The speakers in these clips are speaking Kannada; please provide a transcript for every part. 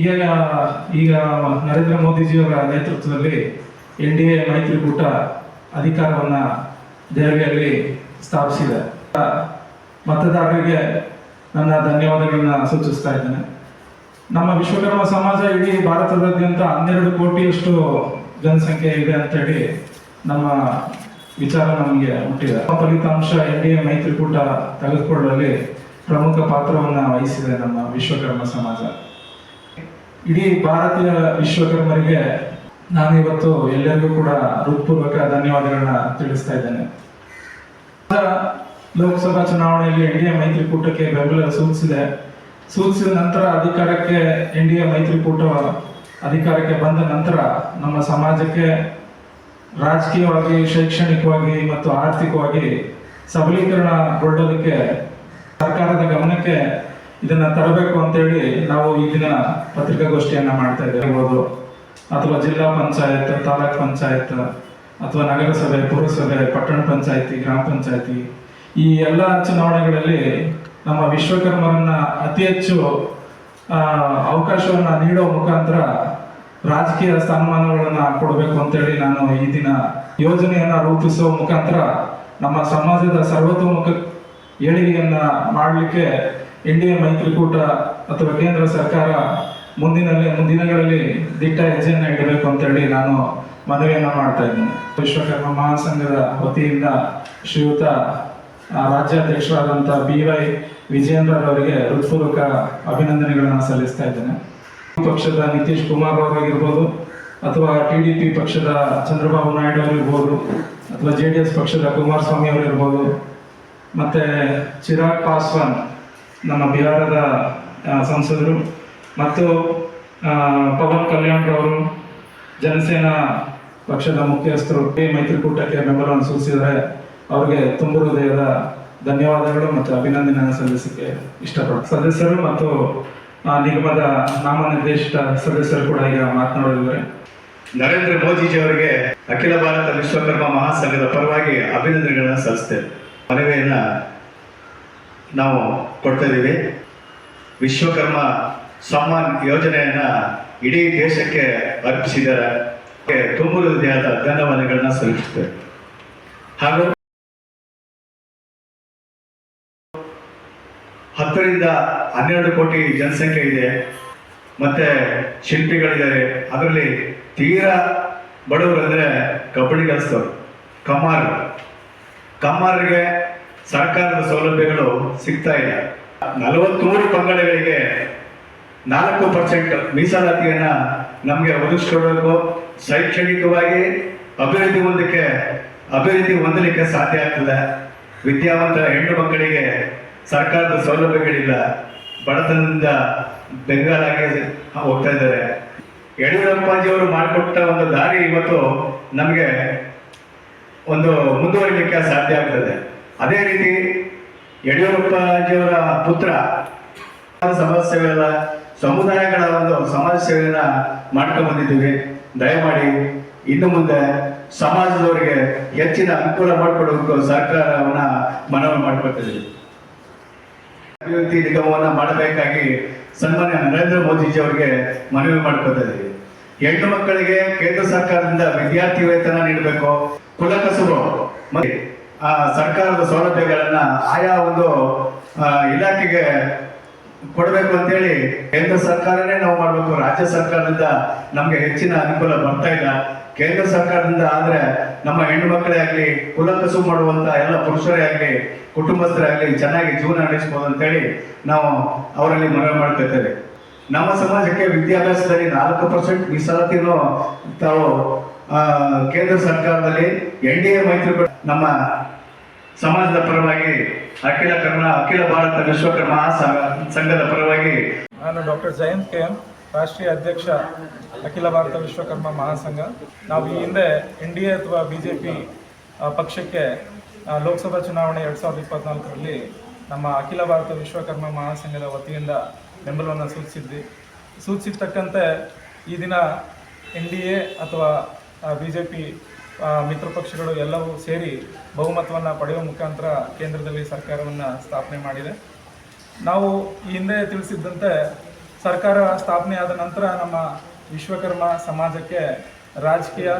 ಈಗ ಈಗ ನರೇಂದ್ರ ಮೋದಿಜಿಯವರ ನೇತೃತ್ವದಲ್ಲಿ ಎನ್ ಡಿ ಎ ಮೈತ್ರಿಕೂಟ ಅಧಿಕಾರವನ್ನ ದೆಹಲಿಯಲ್ಲಿ ಸ್ಥಾಪಿಸಿದೆ. ಮತದಾರರಿಗೆ ನನ್ನ ಧನ್ಯವಾದಗಳನ್ನ ಸೂಚಿಸ್ತಾ ಇದ್ದೇನೆ. ನಮ್ಮ ವಿಶ್ವಕರ್ಮ ಸಮಾಜ ಇಡೀ ಭಾರತದಾದ್ಯಂತ ಹನ್ನೆರಡು ಕೋಟಿಯಷ್ಟು ಜನಸಂಖ್ಯೆ ಇದೆ ಅಂತೇಳಿ ನಮ್ಮ ವಿಚಾರ ನಮಗೆ ನಮ್ಮ ಫಲಿತಾಂಶ ಎನ್ ಡಿ ಎ ಮೈತ್ರಿಕೂಟ ತೆಗೆದುಕೊಳ್ಳುವಲ್ಲಿ ಪ್ರಮುಖ ಪಾತ್ರವನ್ನು ವಹಿಸಿದೆ ನಮ್ಮ ವಿಶ್ವಕರ್ಮ ಸಮಾಜ. ಇಡೀ ಭಾರತೀಯ ವಿಶ್ವಕರ್ಮರಿಗೆ ನಾನು ಇವತ್ತು ಎಲ್ಲರಿಗೂ ಕೂಡ ಹೃತ್ಪೂರ್ವಕ ಧನ್ಯವಾದಗಳನ್ನ ತಿಳಿಸ್ತಾ ಇದ್ದೇನೆ. ಲೋಕಸಭಾ ಚುನಾವಣೆಯಲ್ಲಿ ಎನ್ ಡಿ ಮೈತ್ರಿಕೂಟಕ್ಕೆ ಬೆಂಬಲ ಸೂಚಿಸಿದೆ. ಸೂಚಿಸಿದ ನಂತರ ಅಧಿಕಾರಕ್ಕೆ ಎನ್ ಡಿ ಮೈತ್ರಿಕೂಟ ಅಧಿಕಾರಕ್ಕೆ ಬಂದ ನಂತರ ನಮ್ಮ ಸಮಾಜಕ್ಕೆ ರಾಜಕೀಯವಾಗಿ, ಶೈಕ್ಷಣಿಕವಾಗಿ ಮತ್ತು ಆರ್ಥಿಕವಾಗಿ ಸಬಲೀಕರಣಗೊಳ್ಳೋದಕ್ಕೆ ಸರ್ಕಾರದ ಗಮನಕ್ಕೆ ಇದನ್ನ ತರಬೇಕು ಅಂತೇಳಿ ನಾವು ಈ ದಿನ ಪತ್ರಿಕಾಗೋಷ್ಠಿಯನ್ನ ಮಾಡ್ತಾ ಇದ್ದೇವೆ. ಅಥವಾ ಜಿಲ್ಲಾ ಪಂಚಾಯತ್, ತಾಲೂಕ್ ಪಂಚಾಯತ್, ಅಥವಾ ನಗರಸಭೆ, ಪುರಸಭೆ, ಪಟ್ಟಣ ಪಂಚಾಯತಿ, ಗ್ರಾಮ ಪಂಚಾಯತಿ, ಈ ಎಲ್ಲ ಚುನಾವಣೆಗಳಲ್ಲಿ ನಮ್ಮ ವಿಶ್ವಕರ್ಮರನ್ನ ಅತಿ ಹೆಚ್ಚು ಅವಕಾಶವನ್ನ ನೀಡೋ ಮುಖಾಂತರ ರಾಜಕೀಯ ಸ್ಥಾನಮಾನಗಳನ್ನ ಕೊಡಬೇಕು ಅಂತೇಳಿ ನಾನು ಈ ದಿನ ಯೋಜನೆಯನ್ನ ರೂಪಿಸುವ ಮುಖಾಂತರ ನಮ್ಮ ಸಮಾಜದ ಸರ್ವತೋಮುಖ ಏಳಿಗೆಯನ್ನ ಮಾಡಲಿಕ್ಕೆ ಎನ್ ಡಿ ಎ ಮೈತ್ರಿಕೂಟ ಅಥವಾ ಕೇಂದ್ರ ಸರ್ಕಾರ ಮುಂದಿನಲ್ಲಿ ಮುಂದಿನಗಳಲ್ಲಿ ದಿಟ್ಟ ಹೆಜ್ಜೆಯನ್ನು ಇಡಬೇಕು ಅಂತೇಳಿ ನಾನು ಮನವಿಯನ್ನು ಮಾಡ್ತಾ ಇದ್ದೀನಿ. ವಿಶ್ವಕರ್ಮ ಮಹಾಸಂಘದ ವತಿಯಿಂದ ಶ್ರೀಯುತ ರಾಜ್ಯಾಧ್ಯಕ್ಷರಾದಂಥ ಬಿ ವೈ ವಿಜಯೇಂದ್ರರವರಿಗೆ ಹೃತ್ಪೂರ್ವಕ ಅಭಿನಂದನೆಗಳನ್ನು ಸಲ್ಲಿಸ್ತಾ ಇದ್ದೇನೆ. ಪಕ್ಷದ ನಿತೀಶ್ ಕುಮಾರ್ ಅವರಾಗಿರ್ಬೋದು ಅಥವಾ ಟಿ ಡಿ ಪಿ ಪಕ್ಷದ ಚಂದ್ರಬಾಬು ನಾಯ್ಡು ಅವರಿರ್ಬೋದು, ಅಥವಾ ಜೆ ಡಿ ಎಸ್ ಪಕ್ಷದ ಕುಮಾರಸ್ವಾಮಿ ಅವರಿರ್ಬೋದು, ಮತ್ತೆ ಚಿರಾಗ್ ಪಾಸ್ವಾನ್ ನಮ್ಮ ಬಿಹಾರದ ಸಂಸದರು ಮತ್ತು ಪವನ್ ಕಲ್ಯಾಣ್ ರವರು, ಜನಸೇನಾ ಪಕ್ಷದ ಮುಖ್ಯಸ್ಥರು ಮೈತ್ರಿಕೂಟಕ್ಕೆ ಬೆಂಬಲವನ್ನು ಸೂಚಿಸಿದರೆ ಅವರಿಗೆ ತುಂಬ ಹೃದಯದ ಧನ್ಯವಾದಗಳು ಮತ್ತು ಅಭಿನಂದನೆ ಸಲ್ಲಿಸಕ್ಕೆ ಇಷ್ಟಪಡ್ತಾರೆ ಸದಸ್ಯರು ಮತ್ತು ನಿಗಮದ ನಾಮನಿರ್ದೇಶಿತ ಸದಸ್ಯರು ಕೂಡ ಈಗ ಮಾತನಾಡಲಿದ್ದಾರೆ. ನರೇಂದ್ರ ಮೋದಿಜಿ ಅವರಿಗೆ ಅಖಿಲ ಭಾರತ ವಿಶ್ವಕರ್ಮ ಮಹಾಸಂಘದ ಪರವಾಗಿ ಅಭಿನಂದನೆಗಳನ್ನು ಸಲ್ಲಿಸ್ತೇವೆ ಮನವಿಯನ್ನ ನಾವು ಕೊಡ್ತಾ ಇದ್ದೀವಿ ವಿಶ್ವಕರ್ಮ ಸಮ್ಮಾನ್ ಯೋಜನೆಯನ್ನ ಇಡೀ ದೇಶಕ್ಕೆ ಅರ್ಪಿಸಿದ್ದಾರೆ. ತುಂಬುರು ತುಂಬ ಹೃದಯದ ಧನ್ಯವಾದಗಳನ್ನ ಸಲ್ಲಿಸ್ತೇವೆ ಹಾಗೂ ಹತ್ತರಿಂದ ಹನ್ನೆರಡು ಕೋಟಿ ಜನಸಂಖ್ಯೆ ಇದೆ. ಮತ್ತೆ ಶಿಲ್ಪಿಗಳಿದ್ದಾರೆ. ಅದರಲ್ಲಿ ತೀರಾ ಬಡವರು ಅಂದರೆ ಕಬಡ್ಡಿ ಕಲಿಸ್ತವ್ರು ಕಮ್ಮಾರ್. ಕಮ್ಮಾರಿಗೆ ಸರ್ಕಾರದ ಸೌಲಭ್ಯಗಳು ಸಿಗ್ತಾ ಇಲ್ಲ. ನಲವತ್ಮೂರು ಪಂಗಡಗಳಿಗೆ ನಾಲ್ಕು ಪರ್ಸೆಂಟ್ ಮೀಸಲಾತಿಯನ್ನ ನಮಗೆ ಒದಗಿಸ್ಕೊಡ್ಬೇಕು. ಶೈಕ್ಷಣಿಕವಾಗಿ ಅಭಿವೃದ್ಧಿ ಹೊಂದಕ್ಕೆ, ಅಭಿವೃದ್ಧಿ ಹೊಂದಲಿಕ್ಕೆ ಸಾಧ್ಯ ಆಗ್ತದೆ. ವಿದ್ಯಾವಂತ ಹೆಣ್ಣು ಮಕ್ಕಳಿಗೆ ಸರ್ಕಾರದ ಸೌಲಭ್ಯಗಳಿಲ್ಲ. ಬಡತನದಿಂದ ಬೆಂಗಾಲಾಗಿ ಹೋಗ್ತಾ ಇದ್ದಾರೆ. ಯಡಿಯೂರಪ್ಪಾಜಿಯವರು ಮಾಡಿಕೊಟ್ಟ ಒಂದು ದಾರಿ ಇವತ್ತು ನಮಗೆ ಒಂದು ಮುಂದುವರಿಲಿಕ್ಕೆ ಸಾಧ್ಯ ಆಗ್ತದೆ. ಅದೇ ರೀತಿ ಯಡಿಯೂರಪ್ಪಾಜಿಯವರ ಪುತ್ರ ಸಮಾಜ ಸೇವೆಯಲ್ಲ ಸಮುದಾಯಗಳ ಒಂದು ಸಮಾಜ ಸೇವೆಯನ್ನ ಮಾಡ್ಕೊಂಡು ಬಂದಿದ್ದೀವಿ. ದಯಮಾಡಿ ಇನ್ನು ಮುಂದೆ ಸಮಾಜದವರಿಗೆ ಹೆಚ್ಚಿನ ಅನುಕೂಲ ಮಾಡಿಕೊಡಬೇಕು ಸರ್ಕಾರವನ್ನ ಮನವಿ ಮಾಡ್ಕೊಳ್ತಿದ್ದೀವಿ ಅಭಿವೃದ್ಧಿ ನಿಗಮವನ್ನ ಮಾಡಬೇಕಾಗಿ ಸನ್ಮಾನ್ಯ ನರೇಂದ್ರ ಮೋದಿಜಿ ಅವರಿಗೆ ಮನವಿ ಮಾಡ್ಕೊತಾ ಇದ್ದೀವಿ ಹೆಣ್ಣು ಮಕ್ಕಳಿಗೆ ಕೇಂದ್ರ ಸರ್ಕಾರದಿಂದ ವಿದ್ಯಾರ್ಥಿ ವೇತನ ನೀಡಬೇಕು. ಕುಲಕಸುಬು ಸರ್ಕಾರದ ಸೌಲಭ್ಯಗಳನ್ನ ಆಯಾ ಒಂದು ಆ, ಇಲಾಖೆಗೆ ಕೊಡಬೇಕು ಅಂತೇಳಿ ಕೇಂದ್ರ ಸರ್ಕಾರನೇ ನಾವು ಮಾಡಬೇಕು. ರಾಜ್ಯ ಸರ್ಕಾರದಿಂದ ನಮಗೆ ಹೆಚ್ಚಿನ ಅನುಕೂಲ ಬರ್ತಾ ಇಲ್ಲ. ಕೇಂದ್ರ ಸರ್ಕಾರದಿಂದ ಆದ್ರೆ ನಮ್ಮ ಹೆಣ್ಣು ಮಕ್ಕಳೇ ಆಗಲಿ ಕುಲಕಸು ಮಾಡುವಂತ ಎಲ್ಲ ಪುರುಷರೇ ಆಗಲಿ ಕುಟುಂಬಸ್ಥರೇ ಆಗಲಿ ಚೆನ್ನಾಗಿ ಜೀವನ ನಡೆಸಬಹುದು ಅಂತೇಳಿ ನಾವು ಅವರಲ್ಲಿ ಮನವಿ ಮಾಡ್ತಿರ್ತೇವೆ ನಮ್ಮ ಸಮಾಜಕ್ಕೆ ವಿದ್ಯಾಭ್ಯಾಸದಲ್ಲಿ ನಾಲ್ಕು ಪರ್ಸೆಂಟ್ ಮೀಸಲಾತಿಯನ್ನು ತಾವು ಆ, ಕೇಂದ್ರ ಸರ್ಕಾರದಲ್ಲಿ ಎನ್ ಡಿ ಎ ಮೈತ್ರಿಕೂಟ ನಮ್ಮ ಸಮಾಜದ ಪರವಾಗಿ ಅಖಿಲ ಕರ್ಣ ಅಖಿಲ ಭಾರತ ವಿಶ್ವಕರ್ಮ ಸಂಘದ ಪರವಾಗಿ ನಾನು ಡಾಕ್ಟರ್ ಜಯಂತ್ ಕೆ ಎಂ, ರಾಷ್ಟ್ರೀಯ ಅಧ್ಯಕ್ಷ ಅಖಿಲ ಭಾರತ ವಿಶ್ವಕರ್ಮ ಮಹಾಸಂಘ. ನಾವು ಈ ಹಿಂದೆ ಎನ್ ಡಿ ಎ ಅಥವಾ ಬಿ ಜೆ ಪಿ ಪಕ್ಷಕ್ಕೆ ಲೋಕಸಭಾ ಚುನಾವಣೆ ಎರಡು ಸಾವಿರದ ಇಪ್ಪತ್ನಾಲ್ಕರಲ್ಲಿ ನಮ್ಮ ಅಖಿಲ ಭಾರತ ವಿಶ್ವಕರ್ಮ ಮಹಾಸಂಘದ ವತಿಯಿಂದ ಬೆಂಬಲವನ್ನು ಸೂಚಿಸಿದ್ವಿ. ಸೂಚಿಸಿರ್ತಕ್ಕಂತೆ ಈ ದಿನ ಎನ್ ಡಿ ಎ ಅಥವಾ ಬಿ ಜೆ ಪಿ ಮಿತ್ರ ಪಕ್ಷಗಳು ಎಲ್ಲವೂ ಸೇರಿ ಬಹುಮತವನ್ನು ಪಡೆಯುವ ಮುಖಾಂತರ ಕೇಂದ್ರದಲ್ಲಿ ಸರ್ಕಾರವನ್ನು ಸ್ಥಾಪನೆ ಮಾಡಿದೆ. ನಾವು ಈ ಹಿಂದೆ ತಿಳಿಸಿದ್ದಂತೆ ಸರ್ಕಾರ ಸ್ಥಾಪನೆ ಆದ ನಂತರ ನಮ್ಮ ವಿಶ್ವಕರ್ಮ ಸಮಾಜಕ್ಕೆ ರಾಜಕೀಯ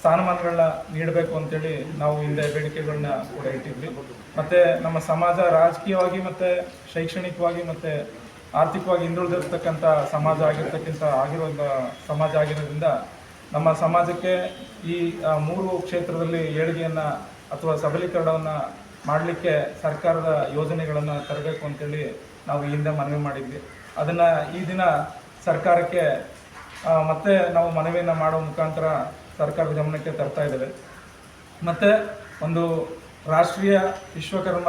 ಸ್ಥಾನಮಾನಗಳನ್ನ ನೀಡಬೇಕು ಅಂತೇಳಿ ನಾವು ಹಿಂದೆ ಬೇಡಿಕೆಗಳನ್ನ ಕೂಡ ಇಟ್ಟಿದ್ವಿ. ಮತ್ತು ನಮ್ಮ ಸಮಾಜ ರಾಜಕೀಯವಾಗಿ ಮತ್ತು ಶೈಕ್ಷಣಿಕವಾಗಿ ಮತ್ತು ಆರ್ಥಿಕವಾಗಿ ಹಿಂದುಳಿದಿರ್ತಕ್ಕಂಥ ಸಮಾಜ ಆಗಿರ್ತಕ್ಕಂಥ ಆಗಿರೋ ಸಮಾಜ ಆಗಿರೋದ್ರಿಂದ ನಮ್ಮ ಸಮಾಜಕ್ಕೆ ಈ ಮೂರು ಕ್ಷೇತ್ರದಲ್ಲಿ ಏಳಿಗೆಯನ್ನು ಅಥವಾ ಸಬಲೀಕರಣವನ್ನು ಮಾಡಲಿಕ್ಕೆ ಸರ್ಕಾರದ ಯೋಜನೆಗಳನ್ನು ತರಬೇಕು ಅಂತೇಳಿ ನಾವು ಹಿಂದೆ ಮನವಿ ಮಾಡಿದ್ವಿ. ಅದನ್ನು ಈ ದಿನ ಸರ್ಕಾರಕ್ಕೆ ಮತ್ತೆ ನಾವು ಮನವಿಯನ್ನು ಮಾಡೋ ಮುಖಾಂತರ ಸರ್ಕಾರದ ಗಮನಕ್ಕೆ ತರ್ತಾ ಇದ್ದೇವೆ. ಮತ್ತು ಒಂದು ರಾಷ್ಟ್ರೀಯ ವಿಶ್ವಕರ್ಮ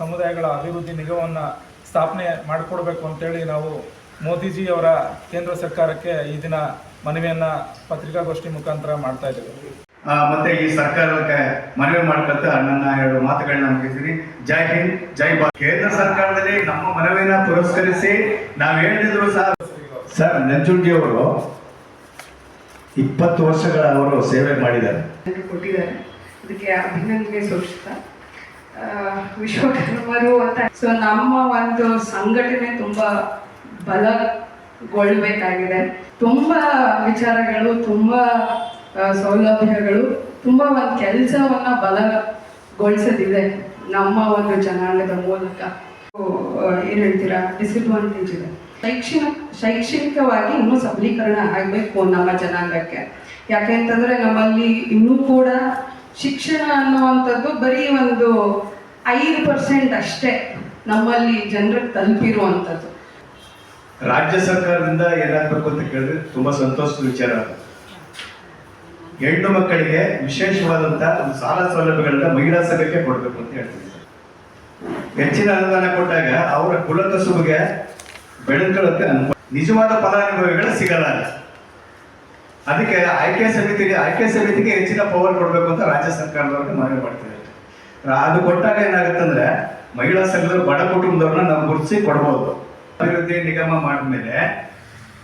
ಸಮುದಾಯಗಳ ಅಭಿವೃದ್ಧಿ ನಿಗಮವನ್ನು ಸ್ಥಾಪನೆ ಮಾಡಿಕೊಡ್ಬೇಕು ಅಂತೇಳಿ ನಾವು ಮೋದಿಜಿಯವರ ಕೇಂದ್ರ ಸರ್ಕಾರಕ್ಕೆ ಈ ದಿನ ಮನವಿಯನ್ನ ಪತ್ರಿಕಾಗೋಷ್ಠಿ ಮುಖಾಂತರ ಮಾಡ್ತಾ ಇದ್ದೇವೆ. ಮತ್ತೆ ಈ ಸರ್ಕಾರಕ್ಕೆ ಮನವಿ ಮಾಡ್ಕೊತ ನನ್ನ ಎರಡು ಮಾತುಗಳನ್ನ ಮುಗಿಸ್ತೀನಿ. ಜೈ ಹಿಂದ್ ಜೈ ಭಾರತ್. ಕೇಂದ್ರ ಸರ್ಕಾರದಲ್ಲಿ ನಮ್ಮ ಮನವಿನ ಪುರಸ್ಕರಿಸಿ ನಾವ್ ಹೇಳಿದ್ರು ಸರ್ ಸರ್ ನಂಜುಂಡಿ ಅವರು ಇಪ್ಪತ್ತು ವರ್ಷಗಳ ಅವರು ಸೇವೆ ಮಾಡಿದ್ದಾರೆ. ಕೊಟ್ಟಿದ್ದಾರೆ. ಅದಕ್ಕೆ ಅಭಿನಂದನೆ ಸೂಚಿತ ಆ, ವಿಶ್ವಕರ್ಮರು ಅಂತ ಸೊ ನಮ್ಮ ಒಂದು ಸಂಘಟನೆ ತುಂಬಾ ಬಲಗೊಳ್ಬೇಕಾಗಿದೆ. ತುಂಬಾ ವಿಚಾರಗಳು, ತುಂಬಾ ಸೌಲಭ್ಯಗಳು, ತುಂಬಾ ಒಂದು ಕೆಲಸವನ್ನ ಬಲಗೊಳಿಸದಿದೆ ನಮ್ಮ ಒಂದು ಜನಾಂಗದ ಮೂಲಕ. ಏನ್ ಹೇಳ್ತೀರಾ? ಡಿಸ್ಅಡ್ವಾಂಟೇಜ್ ಇದೆ. ಶೈಕ್ಷಣಿಕ ಶೈಕ್ಷಣಿಕವಾಗಿ ಇನ್ನೂ ಸಬಲೀಕರಣ ಆಗಬೇಕು ನಮ್ಮ ಜನಾಂಗಕ್ಕೆ. ಯಾಕೆ ಅಂತಂದ್ರೆ ನಮ್ಮಲ್ಲಿ ಇನ್ನೂ ಕೂಡ ಶಿಕ್ಷಣ ಅನ್ನುವಂಥದ್ದು ಬರೀ ಒಂದು ಐದು ಪರ್ಸೆಂಟ್ ಅಷ್ಟೇ ನಮ್ಮಲ್ಲಿ ಜನರಿಗೆ ತಲುಪಿರುವಂಥದ್ದು. ರಾಜ್ಯ ಸರ್ಕಾರದಿಂದ ಏನಾಗಬೇಕು ಅಂತ ಕೇಳಿದ್ರೆ ತುಂಬಾ ಸಂತೋಷದ ವಿಚಾರ ಹೆಣ್ಣು ಮಕ್ಕಳಿಗೆ ವಿಶೇಷವಾದಂತ ಒಂದು ಸಾಲ ಸೌಲಭ್ಯಗಳನ್ನ ಮಹಿಳಾ ಸಂಘಕ್ಕೆ ಕೊಡಬೇಕು ಅಂತ ಹೇಳ್ತೀವಿ ಹೆಚ್ಚಿನ ಅನುದಾನ ಕೊಟ್ಟಾಗ ಅವರ ಕುಲಕಸುಬಿಗೆ ಬೆಳೆದುಕೊಳ್ಳಕ್ಕೆ ಅನುಕೂಲ ನಿಜವಾದ ಫಲಾನುಭವಿಗಳು ಸಿಗಲ್ಲ. ಅದಕ್ಕೆ ಆಯ್ಕೆ ಸಮಿತಿಗೆ ಆಯ್ಕೆ ಸಮಿತಿಗೆ ಹೆಚ್ಚಿನ ಪವರ್ ಕೊಡಬೇಕು ಅಂತ ರಾಜ್ಯ ಸರ್ಕಾರದವ್ರಿಗೆ ಮನವಿ ಮಾಡ್ತಿದ್ದಾರೆ. ಅದು ಕೊಟ್ಟಾಗ ಏನಾಗುತ್ತಂದ್ರೆ ಮಹಿಳಾ ಸಂಘದವರು ಬಡ ಕುಟುಂಬದವ್ರನ್ನ ನಾವು ಗುರುತಿಸಿ ಕೊಡ್ಬೋದು. ಅಭಿವೃದ್ಧಿ ನಿಗಮ ಮಾಡಿದ್ಮೇಲೆ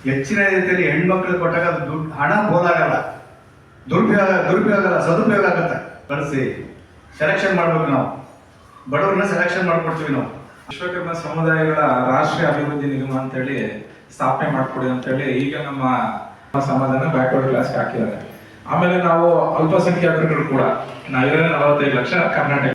ಹೆಚ್ಚಿನ ರೀತಿಯಲ್ಲಿ ಹೆಣ್ಮಕ್ಳು ಕೊಟ್ಟಾಗ ಅದು ದುಡ್ಡು ಹಣ ಹೋದಾಗಲ್ಲ ದುರುಪಯೋಗ ದುರುಪಯೋಗ ಅಲ್ಲ, ಸದುಪಯೋಗ ಆಗತ್ತೆ. ಬಳಸಿ. ಸೆಲೆಕ್ಷನ್ ಮಾಡ್ಬೇಕು ನಾವು. ಬಡವ್ರನ್ನ ಸೆಲೆಕ್ಷನ್ ಮಾಡ್ಕೊಡ್ತೀವಿ ನಾವು. ವಿಶ್ವಕರ್ಮ ಸಮುದಾಯಗಳ ರಾಷ್ಟ್ರೀಯ ಅಭಿವೃದ್ಧಿ ನಿಗಮ ಅಂತೇಳಿ ಸ್ಥಾಪನೆ ಮಾಡಿಕೊಡಿ ಅಂತೇಳಿ ಈಗ ನಮ್ಮ ಸಮಾಜನ ಬ್ಯಾಕ್ವರ್ಡ್ ಕ್ಲಾಸ್ಗೆ ಹಾಕಿದ್ದಾರೆ. ಆಮೇಲೆ ನಾವು ಅಲ್ಪಸಂಖ್ಯಾತರುಗಳು ಕೂಡ. ನಾವಿರೋ ನಲವತ್ತೈದು ಲಕ್ಷ ಕರ್ನಾಟಕ.